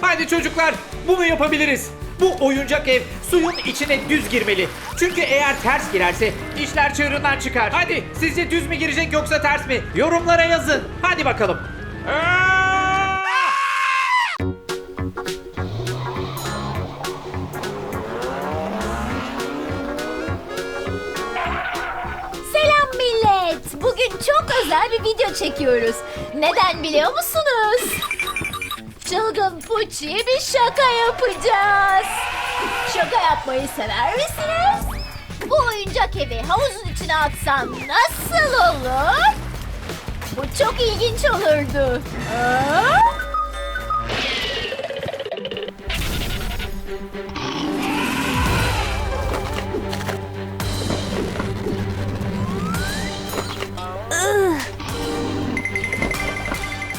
Hadi çocuklar bunu yapabiliriz. Bu oyuncak ev suyun içine düz girmeli. Çünkü eğer ters girerse işler çığırından çıkar. Hadi sizce düz mü girecek yoksa ters mi? Yorumlara yazın. Hadi bakalım. Selam millet. Bugün çok özel bir video çekiyoruz. Neden biliyor musunuz? Çılgın Puçi'ye bir şaka yapacağız. Şaka yapmayı sever misiniz? Bu oyuncak evi havuzun içine atsam nasıl olur? Bu çok ilginç olurdu.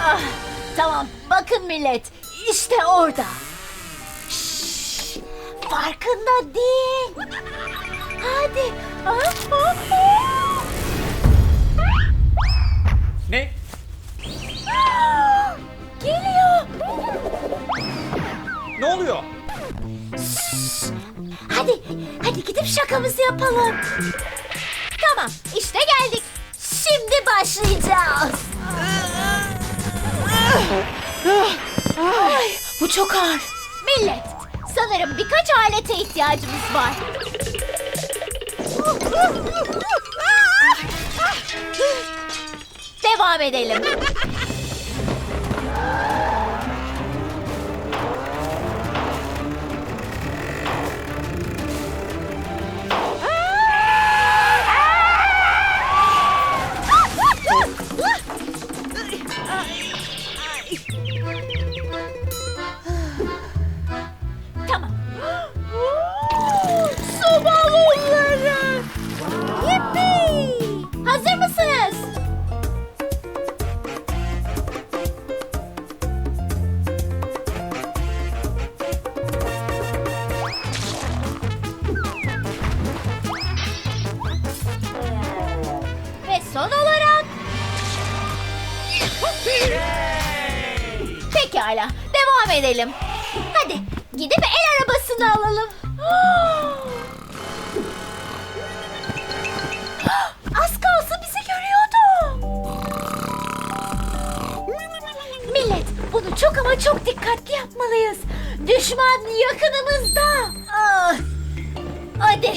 Ah, tamam bakın millet işte orada. Şşş, farkında değil. Hadi. Ah, ah, ah. Ne? Ah, Geliyor. Ne oluyor? Hadi, hadi gidip şakamızı yapalım. Tamam, işte geldik. Şimdi başlayacağız. Ay, bu çok ağır. Millet, sanırım birkaç alete ihtiyacımız var. Devam edelim. Balonları. Yippi. Hazır mısınız? Ve son olarak... Pekala, devam edelim. Hadi gidip el arabasını alalım. çok ama çok dikkatli yapmalıyız. Düşman yakınımızda. Ah. Hadi.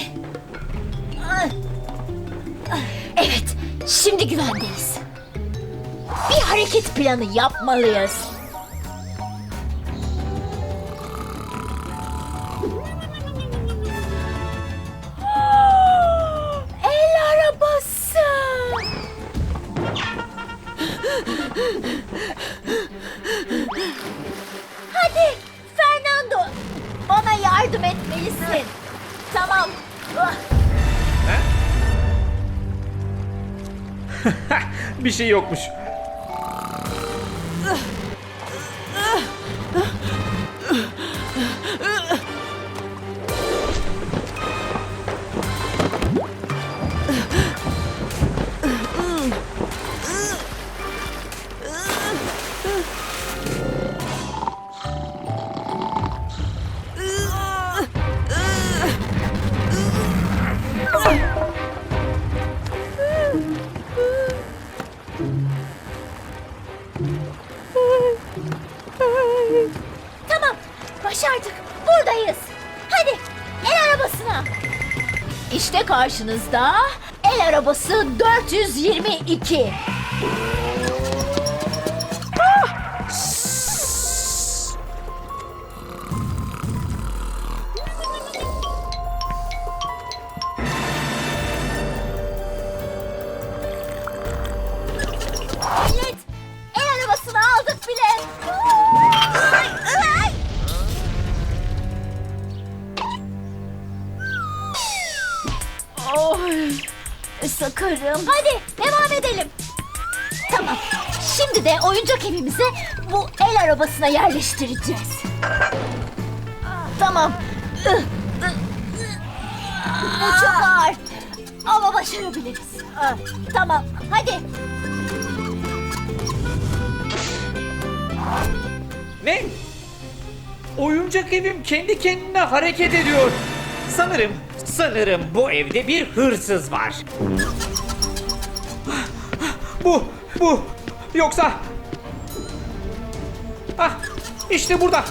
Ah. Ah. Evet, şimdi güvendeyiz. Bir hareket planı yapmalıyız. El arabası. Bir şey yokmuş. Karşınızda el arabası 422. sakarım. Hadi devam edelim. Tamam. Şimdi de oyuncak evimize bu el arabasına yerleştireceğiz. Tamam. Bu çok ağır. Ama başarabiliriz. Tamam. Hadi. Ne? Oyuncak evim kendi kendine hareket ediyor. Sanırım, sanırım bu evde bir hırsız var. Bu, bu. Yoksa... Ah, işte burada.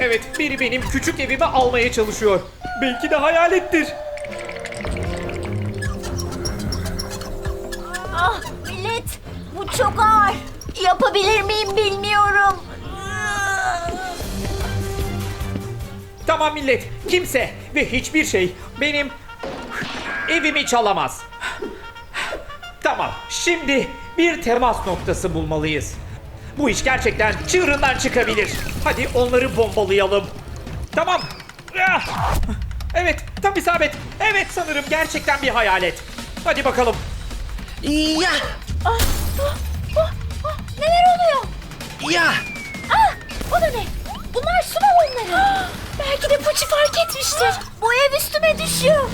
Evet, biri benim küçük evimi almaya çalışıyor. Belki de hayalettir. Ah millet bu çok ağır. Yapabilir miyim bilmiyorum. Tamam millet, kimse ve hiçbir şey benim evimi çalamaz. Tamam, şimdi bir temas noktası bulmalıyız. Bu iş gerçekten çığırından çıkabilir. Hadi onları bombalayalım. Tamam. Ah! Evet, tam isabet. Evet sanırım gerçekten bir hayalet. Hadi bakalım. Ya! Ah, ah, ah, ah, Neler oluyor? Ya! Ah, o da ne? Bunlar su balonları. Belki de Puçi fark etmiştir. Bu ev üstüme düşüyor.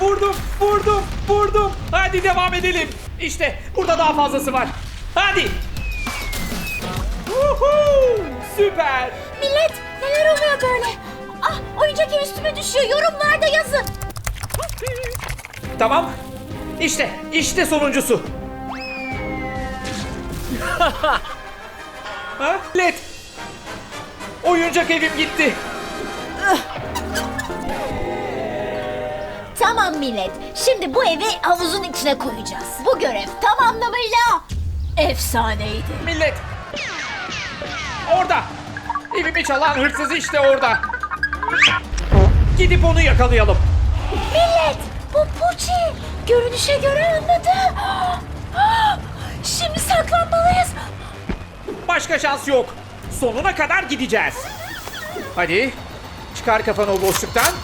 vurdum, vurdum, vurdum. Hadi devam edelim. İşte burada daha fazlası var. Hadi. Woohoo! Süper. Millet neler oluyor böyle? Ah oyuncak ev üstüme düşüyor. Yorumlarda yazın. Tamam. İşte, işte sonuncusu. ha? Led. Oyuncak evim gitti. Tamam millet. Şimdi bu evi havuzun içine koyacağız. Bu görev tam anlamıyla efsaneydi. Millet. Orada. Evimi çalan hırsız işte orada. Gidip onu yakalayalım. Millet bu Puçi. Görünüşe göre anladı. Başka şans yok. Sonuna kadar gideceğiz. Hadi. Çıkar kafanı o boşluktan.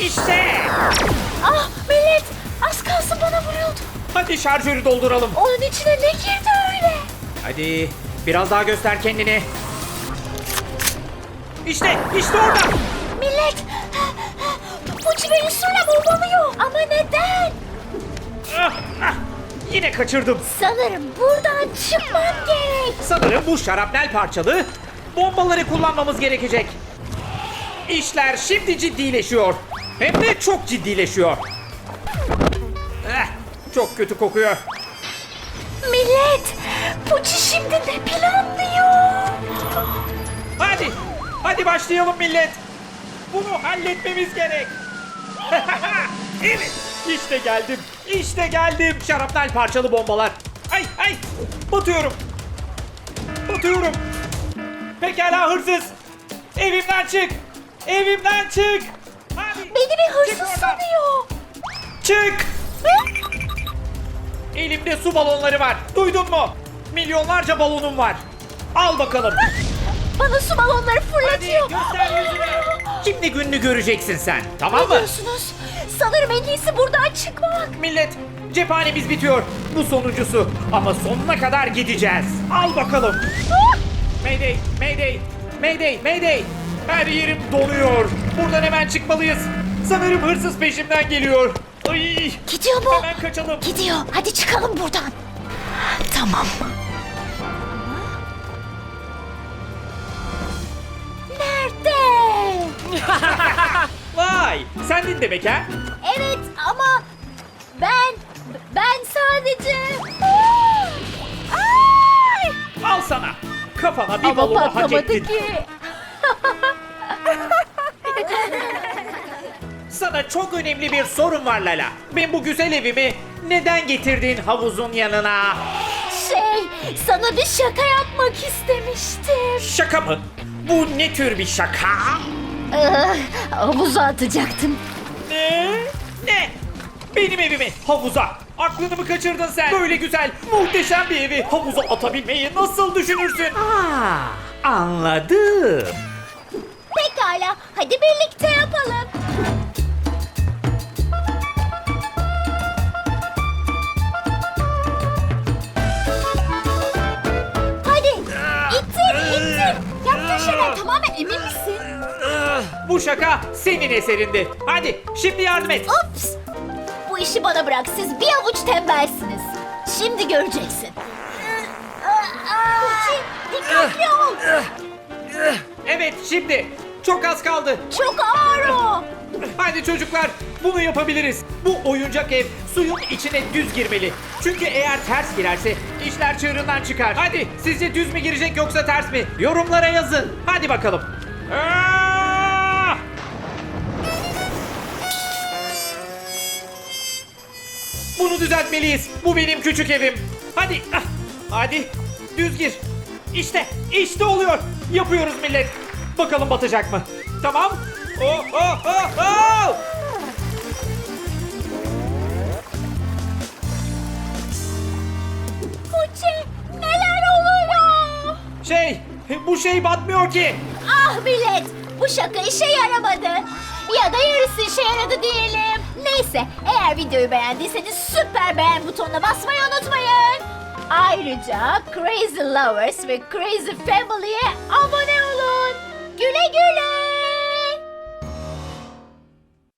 İşte. Ah millet az kalsın bana vuruyordu. Hadi şarjörü dolduralım. Onun içine ne girdi öyle? Hadi biraz daha göster kendini. İşte, işte orada. Millet Puçi beni suyla bombalıyor. Ama neden? Ah, ah, yine kaçırdım. Sanırım buradan çıkmam gerek. Sanırım bu şarapnel parçalı bombaları kullanmamız gerekecek. İşler şimdi ciddileşiyor. Hem de çok ciddileşiyor. Eh, çok kötü kokuyor. Millet Puçi şimdi ne planlıyor? Hadi, hadi başlayalım millet. Bunu halletmemiz gerek. evet, işte geldim. İşte geldim. Şarapnel parçalı bombalar. Ay ay, batıyorum. Batıyorum. Pekala hırsız. Evimden çık. Evimden çık. Hadi. Beni bir çık hırsız oradan. sanıyor. Çık. Elimde su balonları var. Duydun mu? Milyonlarca balonum var. Al bakalım. Bana su balonları Hadi fırlatıyor. göster yüzünü. Şimdi gününü göreceksin sen. Tamam Ne mı? diyorsunuz? Sanırım en iyisi buradan çıkmak. Millet cephanemiz bitiyor. Bu sonuncusu. Ama sonuna kadar gideceğiz. Al bakalım. Ah! Mayday, mayday, mayday, mayday. Her yerim donuyor. Buradan hemen çıkmalıyız. Sanırım hırsız peşimden geliyor. Ay, Gidiyor mu? hemen kaçalım. Gidiyor. Hadi çıkalım buradan. Tamam. Vay, sendin demek ha? Evet ama ben ben sadece! Ay! Al sana. Kafana bir ama balonu hak patlamadı ettin. ki. Sana çok önemli bir sorun var Lala. Ben bu güzel evimi neden getirdin havuzun yanına? Şey, sana bir şaka yapmak istemiştim. Şaka mı? Bu ne tür bir şaka? Ah, havuza atacaktım. Ne? Ne? Benim evimi havuza. Aklını mı kaçırdın sen? Böyle güzel, muhteşem bir evi havuza atabilmeyi nasıl düşünürsün? Aa, anladım. Pekala, hadi birlikte yapalım. Bu şaka senin eserindi. Hadi şimdi yardım et. Ups! Bu işi bana bırak, siz bir avuç tembelsiniz. Şimdi göreceksin. Dikkatli ol. Evet şimdi. Çok az kaldı. Çok ağır o. Hadi çocuklar bunu yapabiliriz. Bu oyuncak ev suyun içine düz girmeli. Çünkü eğer ters girerse işler çığırından çıkar. Hadi sizce düz mü girecek yoksa ters mi? Yorumlara yazın. Hadi bakalım. Aa! Bunu düzeltmeliyiz. Bu benim küçük evim. Hadi. ah, Hadi. Düz gir. İşte. işte oluyor. Yapıyoruz millet. Bakalım batacak mı? Tamam. Oh, oh, oh, oh! Puçi neler oluyor? Şey, bu şey batmıyor ki. Ah millet bu şaka işe yaramadı. Ya da yarısı işe yaradı diyelim. Neyse eğer videoyu beğendiyseniz süper beğen butonuna basmayı unutmayın. Ayrıca Crazy Lovers ve Crazy Family'e abone olun. Güle güle.